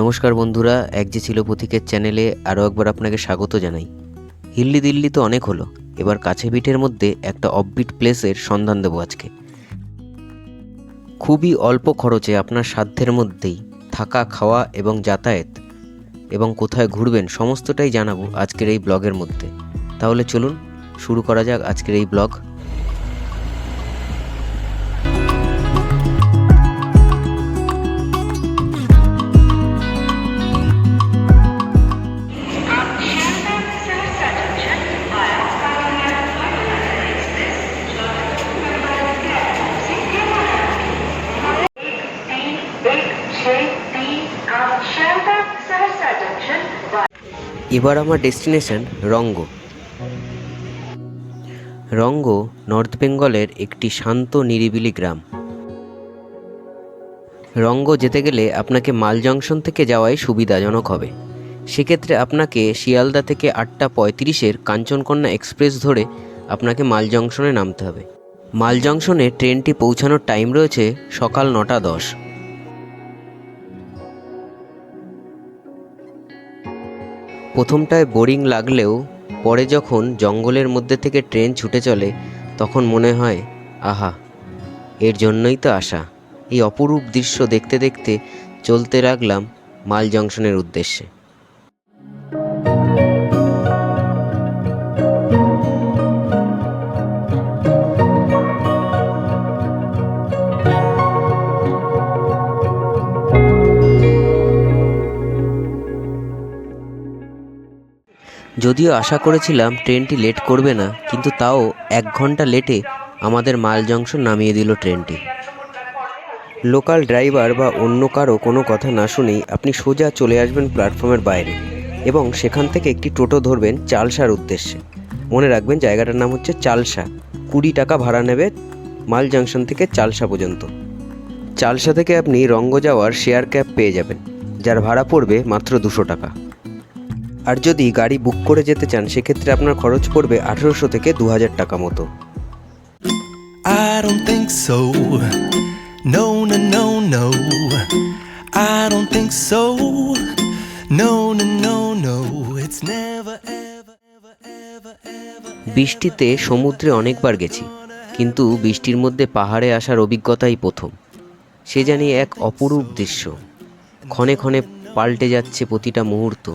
নমস্কার বন্ধুরা, এক যে ছিল পথিকের চ্যানেলে আরও একবার আপনাকে স্বাগত জানাই। হিল্লি দিল্লি তো অনেক হলো, এবার কাছে পিঠের মধ্যে একটা অফবিট প্লেসের সন্ধান দেবো আজকে। খুবই অল্প খরচে আপনার সাধ্যের মধ্যেই থাকা, খাওয়া এবং যাতায়াত এবং কোথায় ঘুরবেন সমস্তটাই জানাব আজকের এই ব্লগের মধ্যে। তাহলে চলুন, শুরু করা যাক আজকের এই ব্লগ। এবার আমার ডেস্টিনেশন রঙ্গ। রঙ্গ নর্থ বেঙ্গলের একটি শান্ত, নিরিবিলি গ্রাম। রঙ্গ যেতে গেলে আপনাকে মাল জংশন থেকে যাওয়াই সুবিধাজনক হবে। সেক্ষেত্রে আপনাকে শিয়ালদা থেকে আটটা পঁয়ত্রিশের কাঞ্চনকন্যা এক্সপ্রেস ধরে আপনাকে মাল জংশনে নামতে হবে। মাল জংশনে ট্রেনটি পৌঁছানোর টাইম রয়েছে সকাল নটা দশ। প্রথমটায় বোরিং লাগলেও পরে যখন জঙ্গলের মধ্যে থেকে ট্রেন ছুটে চলে, তখন মনে হয়, আহা, এর জন্যই তো আসা এই অপরূপ দৃশ্য দেখতে দেখতে চলতে লাগলাম মাল জংশনের উদ্দেশ্যে। যদিও আশা করেছিলাম ট্রেনটি লেট করবে না, কিন্তু তাও এক ঘণ্টা লেটে আমাদের মাল জংশন নামিয়ে দিল ট্রেনটি। লোকাল ড্রাইভার বা অন্য কারও কোনো কথা না শুনেই আপনি সোজা চলে আসবেন প্ল্যাটফর্মের বাইরে এবং সেখান থেকে একটি টোটো ধরবেন চালসার উদ্দেশ্যে। মনে রাখবেন জায়গাটার নাম হচ্ছে চালসা। কুড়ি টাকা ভাড়া নেবে মাল জংশন থেকে চালসা পর্যন্ত। চালসা থেকে আপনি রঙ্গ যাওয়ার শেয়ার ক্যাব পেয়ে যাবেন, যার ভাড়া পড়বে মাত্র দুশো টাকা। আর যদি গাড়ি বুক করে যেতে চান সেক্ষেত্রে আপনার খরচ পড়বে আঠেরোশো থেকে দু হাজার টাকা মতো I don't think so. No, no, no, no. I don't think so. No, no, no, no. It's never, ever, ever, ever, ever. বৃষ্টিতে সমুদ্রে অনেকবার গেছি কিন্তু বৃষ্টির মধ্যে পাহাড়ে আসার অভিজ্ঞতাই প্রথম সে জানি এক অপরূপ দৃশ্য ক্ষণে ক্ষণে পাল্টে যাচ্ছে প্রতিটা মুহূর্ত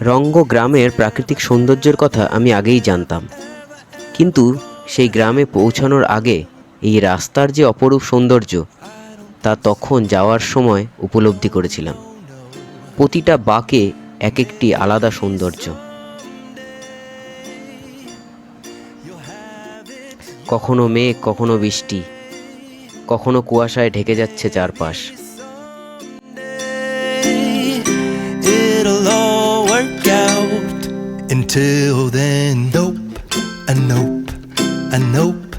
রঙ্গ গ্রামের প্রাকৃতিক সৌন্দর্যের কথা আমি আগেই জানতাম। কিন্তু সেই গ্রামে পৌঁছানোর আগে এই রাস্তার যে অপরূপ সৌন্দর্য, তা তখন যাওয়ার সময় উপলব্ধি করেছিলাম। প্রতিটা বাঁকে এক একটি আলাদা সৌন্দর্য। কখনো মেঘ, কখনো বৃষ্টি, কখনো কুয়াশায় ঢেকে যাচ্ছে চারপাশ। Until then, nope, a nope, a nope,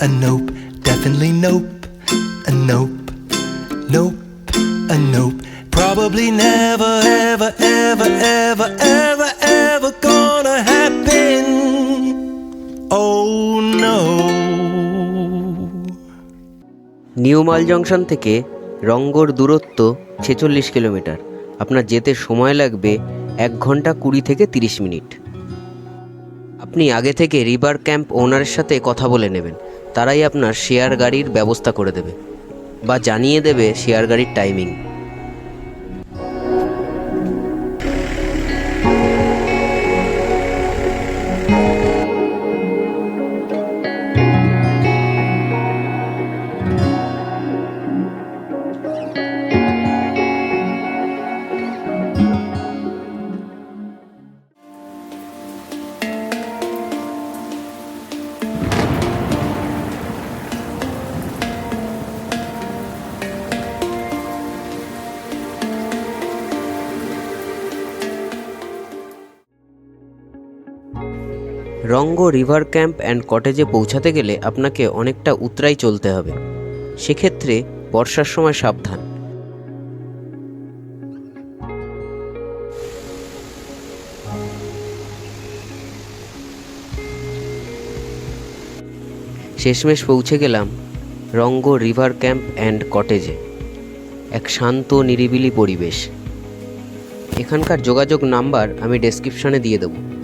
a nope, definitely nope, a nope, nope, a nope. Probably never, ever, ever, ever, ever, ever gonna happen. Oh no. New Mal Junction থেকে রঙ্গর দূরত্ব ছেচল্লিশ কিলোমিটার আপনার যেতে সময় লাগবে এক ঘণ্টা কুড়ি থেকে তিরিশ মিনিট আপনি আগে থেকে রিভার ক্যাম্প ওনারের সাথে কথা বলে নেবেন। তারাই আপনার শেয়ার গাড়ির ব্যবস্থা করে দেবে বা জানিয়ে দেবে শেয়ার গাড়ির টাইমিং রঙ্গ রিভার ক্যাম্প অ্যান্ড কটেজে পৌঁছাতে গেলে আপনাকে অনেকটা উতরাই চলতে হবে। সেক্ষেত্রে বর্ষার সময় সাবধান। শেষমেশ পৌঁছে গেলাম রঙ্গ রিভার ক্যাম্প অ্যান্ড কটেজে। এক শান্ত, নিরিবিলি পরিবেশ। এখানকার যোগাযোগ নাম্বার আমি ডেসক্রিপশনে দিয়ে দেবো।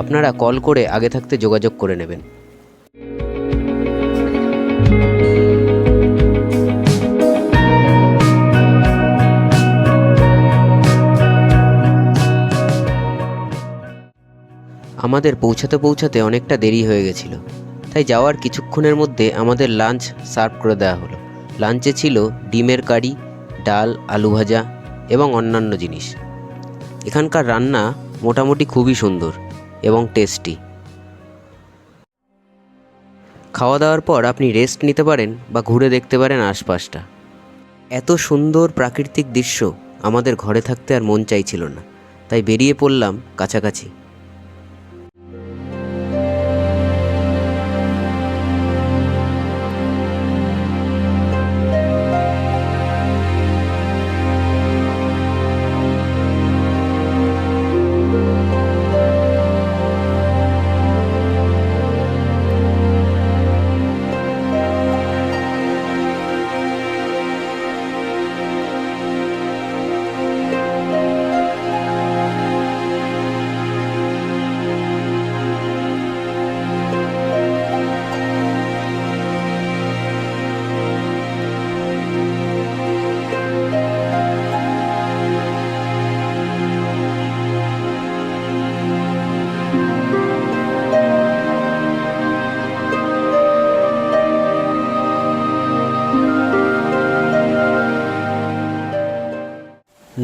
আপনারা কল করে আগে থাকতে যোগাযোগ করে নেবেন। আমাদের পৌঁছাতে পৌঁছাতে অনেকটা দেরি হয়ে গেছিল। তাই যাওয়ার কিছুক্ষণের মধ্যে আমাদের লাঞ্চ সার্ভ করে দেওয়া হলো। লাঞ্চে ছিল ডিমের কারি, ডাল, আলু ভাজা এবং অন্যান্য জিনিস। এখানকার রান্না মোটামুটি খুবই সুন্দর। এবং টেস্টি খাওয়া দাওয়ার পর আপনি রেস্ট নিতে পারেন বা ঘুরে দেখতে পারেন আশপাশটা। এত সুন্দর প্রাকৃতিক দৃশ্য আমাদের ঘরে থাকতে আর মন চাইছিল না, তাই বেরিয়ে পড়লাম কাছাকাছি।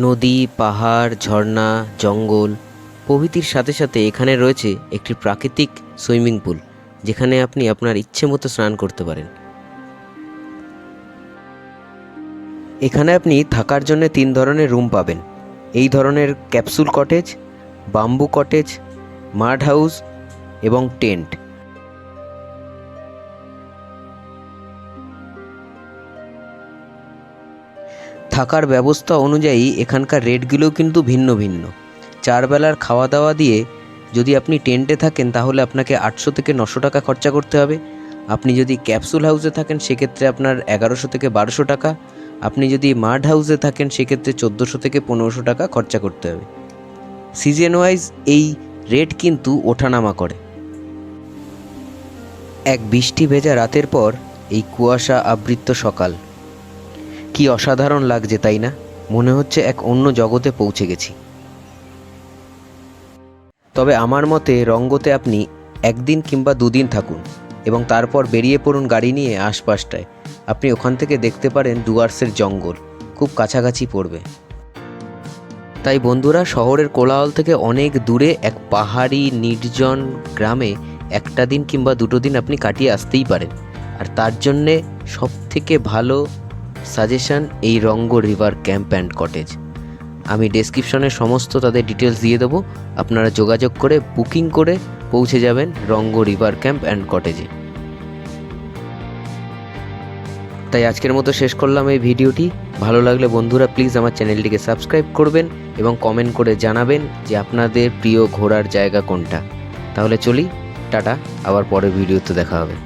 নদী, পাহাড়, ঝর্ণা, জঙ্গল প্রভৃতির সাথে সাথে এখানে রয়েছে একটি প্রাকৃতিক সুইমিং পুল, যেখানে আপনি আপনার ইচ্ছে মতো স্নান করতে পারেন। এখানে আপনি থাকার জন্য তিন ধরনের রুম পাবেন। এই ধরনের capsule cottage, bamboo cottage mud house এবং টেন্ট। থাকার ব্যবস্থা অনুযায়ী এখানকার রেটগুলোও কিন্তু ভিন্ন ভিন্ন। চার বেলার খাওয়া দাওয়া দিয়ে যদি আপনি টেন্টে থাকেন, তাহলে আপনাকে আটশো থেকে নশো টাকা খরচা করতে হবে। আপনি যদি ক্যাপসুল হাউসে থাকেন, সেক্ষেত্রে আপনার এগারোশো থেকে বারোশো টাকা। আপনি যদি মাড হাউসে থাকেন, সেক্ষেত্রে চোদ্দোশো থেকে পনেরোশো টাকা খরচা করতে হবে। সিজন ওয়াইজ এই রেট কিন্তু ওঠানামা করে। এক বৃষ্টি ভেজা রাতের পর এই কুয়াশা আবৃত সকাল। কি অসাধারণ লাগছে, তাই না? মনে হচ্ছে এক অন্য জগতে পৌঁছে গেছি। তবে আমার মতে, রঙ্গতে আপনি একদিন কিংবা দুদিন থাকুন এবং তারপর বেরিয়ে পড়ুন গাড়ি নিয়ে আশপাশটায়। আপনি ওখান থেকে দেখতে পারেন ডুয়ার্সের জঙ্গল, খুব কাছাকাছি পড়বে। তাই বন্ধুরা, শহরের কোলাহল থেকে অনেক দূরে এক পাহাড়ি, নির্জন গ্রামে একটা দিন কিংবা দুটো দিন আপনি কাটিয়ে আসতেই পারেন। আর তার জন্যে সব থেকে ভালো সাজেশন, এই রঙ্গ রিভার ক্যাম্প অ্যান্ড কটেজ। আমি ডেসক্রিপশনে সমস্ত তাদের ডিটেলস দিয়ে দেবো। আপনারা যোগাযোগ করে, বুকিং করে পৌঁছে যাবেন রঙ্গ রিভার ক্যাম্প অ্যান্ড কটেজে। তাই আজকের মতো শেষ করলাম এই ভিডিওটি। ভালো লাগলে বন্ধুরা প্লিজ আমার চ্যানেলটিকে সাবস্ক্রাইব করবেন এবং কমেন্ট করে জানাবেন যে আপনাদের প্রিয় ঘোরার জায়গা কোনটা। তাহলে চলি, টাটা, আবার পরের ভিডিওতে দেখা হবে।